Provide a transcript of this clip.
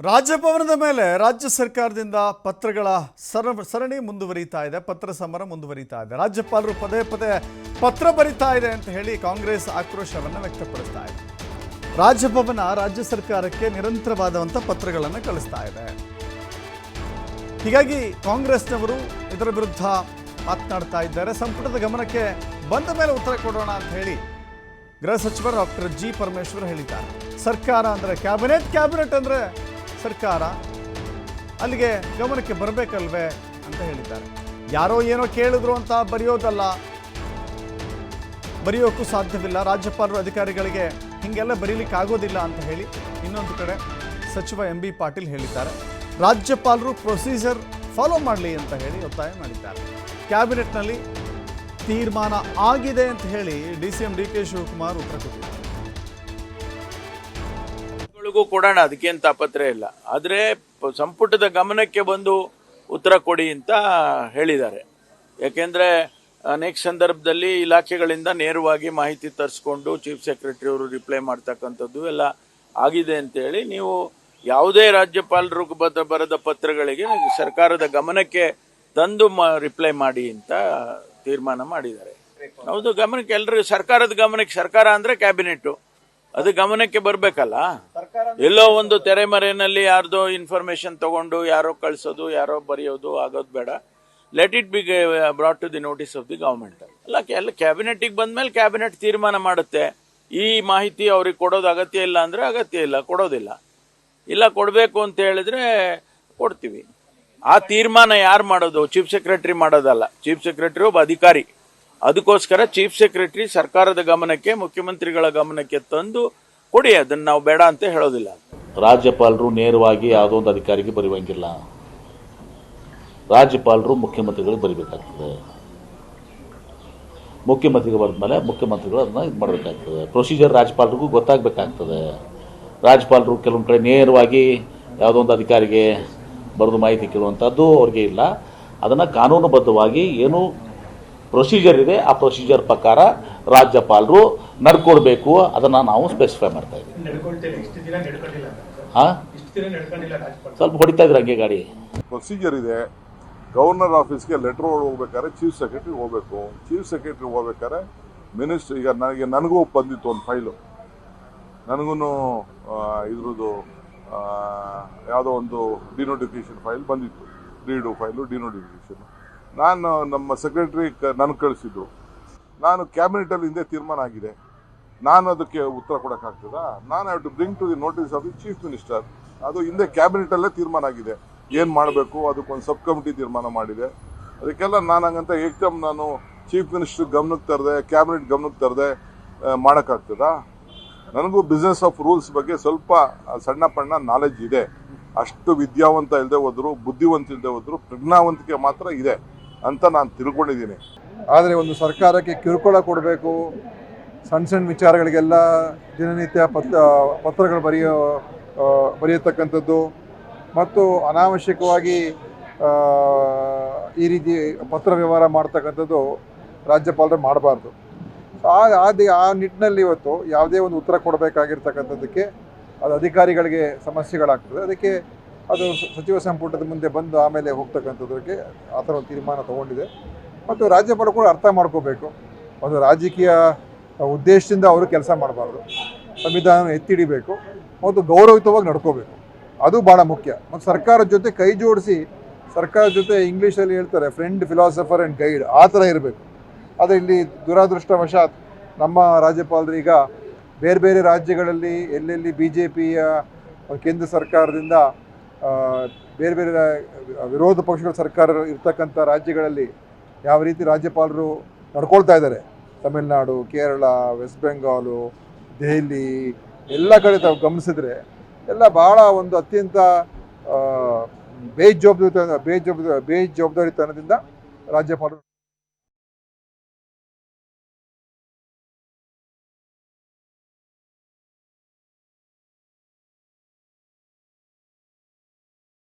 ರಾಜಭವನದ ಮೇಲೆ ರಾಜ್ಯ ಸರ್ಕಾರದಿಂದ ಪತ್ರಗಳ ಸರ, ಸರಣಿ ಮುಂದುವರಿತಾ ಇದೆ, ಪತ್ರ ಸಮರ ಮುಂದುವರಿತಾ ಇದೆ. ರಾಜ್ಯಪಾಲರು ಪದೇ ಪದೇ ಪತ್ರ ಬರಿತಾ ಇದೆ ಅಂತ ಹೇಳಿ ಕಾಂಗ್ರೆಸ್ ಆಕ್ರೋಶವನ್ನು ವ್ಯಕ್ತಪಡಿಸ್ತಾ ಇದೆ. ರಾಜಭವನ ರಾಜ್ಯ ಸರ್ಕಾರಕ್ಕೆ ನಿರಂತರವಾದಂಥ ಪತ್ರಗಳನ್ನು ಕಳಿಸ್ತಾ ಇದೆ. ಹೀಗಾಗಿ ಕಾಂಗ್ರೆಸ್ನವರು ಇದರ ವಿರುದ್ಧ ಮಾತನಾಡ್ತಾ ಇದ್ದಾರೆ. ಸಂಪುಟದ ಗಮನಕ್ಕೆ ಬಂದ ಮೇಲೆ ಉತ್ತರ ಕೊಡೋಣ ಅಂತ ಹೇಳಿ ಗೃಹ ಸಚಿವ ಡಾಕ್ಟರ್ ಜಿ ಪರಮೇಶ್ವರ್ ಹೇಳಿದ್ದಾರೆ. ಸರ್ಕಾರ ಅಂದರೆ ಕ್ಯಾಬಿನೆಟ್ ಕ್ಯಾಬಿನೆಟ್ ಅಂದರೆ ಸರ್ಕಾರ. ಅಲ್ಲಿಗೆ ಗಮನಕ್ಕೆ ಬರಬೇಕಲ್ವೇ ಅಂತ ಹೇಳಿದ್ದಾರೆ. ಯಾರೋ ಏನೋ ಕೇಳಿದ್ರು ಅಂತ ಬರೆಯೋದಲ್ಲ. ಬರೆಯೋಕ್ಕೂ ಸಾಧ್ಯವಿಲ್ಲ. ರಾಜ್ಯಪಾಲರು ಅಧಿಕಾರಿಗಳಿಗೆ ಹೀಗೆಲ್ಲ ಬರೀಲಿಕ್ಕೆ ಆಗೋದಿಲ್ಲ ಅಂತ ಹೇಳಿ ಇನ್ನೊಂದು ಕಡೆ ಸಚಿವ ಎಂ ಬಿ ಪಾಟೀಲ್ ಹೇಳಿದ್ದಾರೆ. ರಾಜ್ಯಪಾಲರು ಪ್ರೊಸೀಜರ್ ಫಾಲೋ ಮಾಡಲಿ ಅಂತ ಹೇಳಿ ಒತ್ತಾಯ ಮಾಡಿದ್ದಾರೆ. ಕ್ಯಾಬಿನೆಟ್ನಲ್ಲಿ ತೀರ್ಮಾನ ಆಗಿದೆ ಅಂತ ಹೇಳಿ D C M D K Shivakumar ಉತ್ತರ ಕೊಟ್ಟಿದ್ದಾರೆ. ಕೊಡೋಣ ಅದಕ್ಕೇನು ತಾಪತ್ರೆ ಇಲ್ಲ. ಆದರೆ ಸಂಪುಟದ ಗಮನಕ್ಕೆ ಬಂದು ಉತ್ತರ ಕೊಡಿ ಅಂತ ಹೇಳಿದ್ದಾರೆ. ಯಾಕೆಂದ್ರೆ ಅನೇಕ ಸಂದರ್ಭದಲ್ಲಿ ಇಲಾಖೆಗಳಿಂದ ನೇರವಾಗಿ ಮಾಹಿತಿ ತರಿಸ್ಕೊಂಡು ಚೀಫ್ ಸೆಕ್ರೆಟರಿ ಅವರು ರಿಪ್ಲೈ ಮಾಡ್ತಕ್ಕಂಥದ್ದು ಎಲ್ಲ ಆಗಿದೆ ಅಂತೇಳಿ ನೀವು ಯಾವುದೇ ರಾಜ್ಯಪಾಲರು ಬದ, ಬರದ ಪತ್ರಗಳಿಗೆ ಸರ್ಕಾರದ ಗಮನಕ್ಕೆ ತಂದು ರಿಪ್ಲೈ ಮಾಡಿ ಅಂತ ತೀರ್ಮಾನ ಮಾಡಿದ್ದಾರೆ. ಹೌದು, ಗಮನಕ್ಕೆ ಎಲ್ಲರೂ ಸರ್ಕಾರದ ಗಮನಕ್ಕೆ ಸರ್ಕಾರ ಅಂದ್ರೆ ಕ್ಯಾಬಿನೆಟ್ ಅದು ಗಮನಕ್ಕೆ ಬರ್ಬೇಕಲ್ಲ? ಎಲ್ಲೋ ಒಂದು ತೆರೆಮರೆಯಲ್ಲಿ ಯಾರ್ದೋ ಇನ್ಫಾರ್ಮೇಶನ್ ತಗೊಂಡು ಯಾರೋ ಕಳಿಸೋದು, ಯಾರೋ ಬರೆಯೋದು ಆಗೋದು ಬೇಡ. Let it be brought to the notice of the government ಅಲ್ಲ ಎಲ್ಲ ಕ್ಯಾಬಿನೆಟ್ಗೆ ಬಂದ್ಮೇಲೆ ಕ್ಯಾಬಿನೆಟ್ ತೀರ್ಮಾನ ಮಾಡುತ್ತೆ. ಈ ಮಾಹಿತಿ ಅವ್ರಿಗೆ ಕೊಡೋದು ಅಗತ್ಯ ಇಲ್ಲ ಅಂದ್ರೆ ಅಗತ್ಯ ಇಲ್ಲ, ಕೊಡೋದಿಲ್ಲ. ಇಲ್ಲ, ಕೊಡಬೇಕು ಅಂತ ಹೇಳಿದ್ರೆ ಕೊಡ್ತೀವಿ. ಆ ತೀರ್ಮಾನ ಯಾರು ಮಾಡೋದು? ಚೀಫ್ ಸೆಕ್ರೆಟರಿ ಮಾಡೋದಲ್ಲ. ಚೀಫ್ ಸೆಕ್ರೆಟರಿ ಒಬ್ಬ ಅಧಿಕಾರಿ. ಅದಕ್ಕೋಸ್ಕರ ಚೀಫ್ ಸೆಕ್ರೆಟರಿ ಸರ್ಕಾರದ ಗಮನಕ್ಕೆ, ಮುಖ್ಯಮಂತ್ರಿಗಳ ಗಮನಕ್ಕೆ ತಂದು ಕೊಡಿ. ಅದನ್ನ ನಾವು ಬೇಡ ಅಂತ ಹೇಳೋದಿಲ್ಲ. ರಾಜ್ಯಪಾಲರು ನೇರವಾಗಿ ಯಾವುದೋ ಒಂದು ಅಧಿಕಾರಿಗೆ ಬರೆಯುವಂಗಿಲ್ಲ ರಾಜ್ಯಪಾಲರು ಮುಖ್ಯಮಂತ್ರಿಗಳಿಗೆ ಬರಿಬೇಕಾಗ್ತದೆ. ಮುಖ್ಯಮಂತ್ರಿಗೆ ಬರೆದ್ಮೇಲೆ ಮುಖ್ಯಮಂತ್ರಿಗಳು ಅದನ್ನ ಇದು ಮಾಡಬೇಕಾಗ್ತದೆ. ಪ್ರೊಸೀಜರ್ ರಾಜ್ಯಪಾಲರಿಗೂ ಗೊತ್ತಾಗಬೇಕಾಗ್ತದೆ. ರಾಜ್ಯಪಾಲರು ಕೆಲವೊಂದು ಕಡೆ ನೇರವಾಗಿ ಯಾವುದೋ ಒಂದು ಅಧಿಕಾರಿಗೆ ಬರೆದು ಮಾಹಿತಿ ಕೇಳುವಂಥದ್ದು ಅವ್ರಿಗೆ ಇಲ್ಲ. ಅದನ್ನು ಕಾನೂನುಬದ್ಧವಾಗಿ ಏನು ಪ್ರೊಸೀಜರ್ ಇದೆ ಆ ಪ್ರೊಸೀಜರ್ ಪ್ರಕಾರ ರಾಜ್ಯಪಾಲರು ನಡ್ಕೊಳ್ಬೇಕು. ಅದನ್ನು ನಾವು ಸ್ಪೆಸಿಫೈ ಮಾಡ್ತಾ ಇದ್ದೀವಿ. ಹಾಂ? ಸ್ವಲ್ಪ ಹೊಡಿತಾ ಇದ್ರು ಹಂಗೆ ಗಾಡಿ. ಪ್ರೊಸೀಜರ್ ಇದೆ. ಗವರ್ನರ್ ಆಫೀಸ್ಗೆ ಲೆಟರ್ ಹೋಗ್ಬೇಕಾದ್ರೆ ಚೀಫ್ ಸೆಕ್ರೆಟರಿ ಹೋಗ್ಬೇಕು. ಚೀಫ್ ಸೆಕ್ರೆಟರಿ ಹೋಗ್ಬೇಕಾದ್ರೆ ಮಿನಿಸ್ಟರ್ ಈಗ ನನಗೆ ನನಗೂ ಬಂದಿತ್ತು ಒಂದು ಫೈಲು ನನಗೂ ಇದ್ರದ್ದು ಯಾವುದೋ ಒಂದು ಡಿನೋಟಿಫಿಕೇಶನ್ ಫೈಲ್ ಬಂದಿತ್ತು. ರೀಡು ಫೈಲು ಡಿನೋಟಿಫಿಕೇಶನ್ ನಾನು ನಮ್ಮ ಸೆಕ್ರೆಟರಿ ನನಗೆ ಕಳಿಸಿದ್ರು ನಾನು ಕ್ಯಾಬಿನೆಟಲ್ಲಿ ಹಿಂದೆ ತೀರ್ಮಾನ ಆಗಿದೆ. ನಾನು ಅದಕ್ಕೆ ಉತ್ತರ ಕೊಡೋಕ್ಕಾಗ್ತದ ನಾನು have to bring to the notice of the chief minister ಅದು ಹಿಂದೆ ಕ್ಯಾಬಿನೆಟಲ್ಲೇ ತೀರ್ಮಾನ ಆಗಿದೆ. ಏನು ಮಾಡಬೇಕು? ಅದಕ್ಕೊಂದು ಸಬ್ ಕಮಿಟಿ ತೀರ್ಮಾನ ಮಾಡಿದೆ. ಅದಕ್ಕೆಲ್ಲ ನಾನು ಹಂಗಂತ ಏಕ್ದಮ್ ನಾನು ಚೀಫ್ ಮಿನಿಸ್ಟರ್ ಗಮನಕ್ಕೆ ತರದೆ ಕ್ಯಾಬಿನೆಟ್ ಗಮನಕ್ಕೆ ತರದೆ ಮಾಡೋಕ್ಕಾಗ್ತದಾ ನನಗೂ ಬಿಸ್ನೆಸ್ ಆಫ್ ರೂಲ್ಸ್ ಬಗ್ಗೆ ಸ್ವಲ್ಪ ಸಣ್ಣ ಪಣ್ಣ ನಾಲೆಜ್ ಇದೆ. ಅಷ್ಟು ವಿದ್ಯಾವಂತ ಇಲ್ಲದೆ ಹೋದ್ರು, ಬುದ್ಧಿವಂತ ಇಲ್ಲದೆ ಹೋದ್ರು, ಪ್ರಜ್ಞಾವಂತಿಕೆ ಮಾತ್ರ ಇದೆ ಅಂತ ನಾನು ತಿಳ್ಕೊಂಡಿದ್ದೀನಿ. ಆದರೆ ಒಂದು ಸರ್ಕಾರಕ್ಕೆ ಕಿರುಕುಳ ಕೊಡಬೇಕು ಸಣ್ಣ ಸಣ್ಣ ವಿಚಾರಗಳಿಗೆಲ್ಲ ದಿನನಿತ್ಯ ಪತ್ರ ಪತ್ರಗಳು ಬರೆಯೋ ಬರೆಯತಕ್ಕಂಥದ್ದು ಮತ್ತು ಅನಾವಶ್ಯಕವಾಗಿ ಈ ರೀತಿ ಪತ್ರ ವ್ಯವಹಾರ ಮಾಡ್ತಕ್ಕಂಥದ್ದು ರಾಜ್ಯಪಾಲರು ಮಾಡಬಾರ್ದು. ಆ ಆದಿ ಆ ನಿಟ್ಟಿನಲ್ಲಿ ಇವತ್ತು ಯಾವುದೇ ಒಂದು ಉತ್ತರ ಕೊಡಬೇಕಾಗಿರ್ತಕ್ಕಂಥದ್ದಕ್ಕೆ ಅದು ಅಧಿಕಾರಿಗಳಿಗೆ ಸಮಸ್ಯೆಗಳಾಗ್ತದೆ. ಅದಕ್ಕೆ ಅದು ಸಚಿವ ಸಂಪುಟದ ಮುಂದೆ ಬಂದು ಆಮೇಲೆ ಹೋಗ್ತಕ್ಕಂಥದ್ದಕ್ಕೆ ಆ ಥರ ಒಂದು ತೀರ್ಮಾನ ತಗೊಂಡಿದೆ. ಮತ್ತು ರಾಜ್ಯಪಾಲರು ಕೂಡ ಅರ್ಥ ಮಾಡ್ಕೋಬೇಕು. ಒಂದು ರಾಜಕೀಯ ಉದ್ದೇಶದಿಂದ ಅವರು ಕೆಲಸ ಮಾಡಬಾರ್ದು. ಸಂವಿಧಾನ ಎತ್ತಿಡಿಬೇಕು. ಮತ್ತು ಗೌರವಯುತವಾಗಿ ನಡ್ಕೋಬೇಕು. ಅದು ಭಾಳ ಮುಖ್ಯ. ಮತ್ತು ಸರ್ಕಾರದ ಜೊತೆ ಕೈ ಜೋಡಿಸಿ ಸರ್ಕಾರದ ಜೊತೆ ಇಂಗ್ಲೀಷಲ್ಲಿ ಹೇಳ್ತಾರೆ ಫ್ರೆಂಡ್ ಫಿಲಾಸಫರ್ ಆ್ಯಂಡ್ ಗೈಡ್ ಆ ಥರ ಇರಬೇಕು. ಆದರೆ ಇಲ್ಲಿ ದುರಾದೃಷ್ಟವಶಾತ್ ನಮ್ಮ ರಾಜ್ಯಪಾಲರು ಈಗ ಬೇರೆ ಬೇರೆ ರಾಜ್ಯಗಳಲ್ಲಿ ಎಲ್ಲೆಲ್ಲಿ ಬಿ ಜೆ ಪಿಯ ಕೇಂದ್ರ ಸರ್ಕಾರದಿಂದ ಬೇರೆ ಬೇರೆ ವಿರೋಧ ಪಕ್ಷಗಳ ಸರ್ಕಾರ ಇರ್ತಕ್ಕಂಥ ರಾಜ್ಯಗಳಲ್ಲಿ ಯಾವ ರೀತಿ ರಾಜ್ಯಪಾಲರು ನಡ್ಕೊಳ್ತಾ ಇದ್ದಾರೆ. ತಮಿಳುನಾಡು, ಕೇರಳ, ವೆಸ್ಟ್ ಬೆಂಗಾಲು, ದೆಹಲಿ ಎಲ್ಲ ಕಡೆ ತಾವು ಗಮನಿಸಿದ್ರೆ ಎಲ್ಲ ಭಾಳ ಒಂದು ಅತ್ಯಂತ ಬೇಜಾ ಜವಾಬ್ದಾರಿ ಬೇಜವಾಬ್ದಾರಿ ಜವಾಬ್ದಾರಿತನದಿಂದ ರಾಜ್ಯಪಾಲರು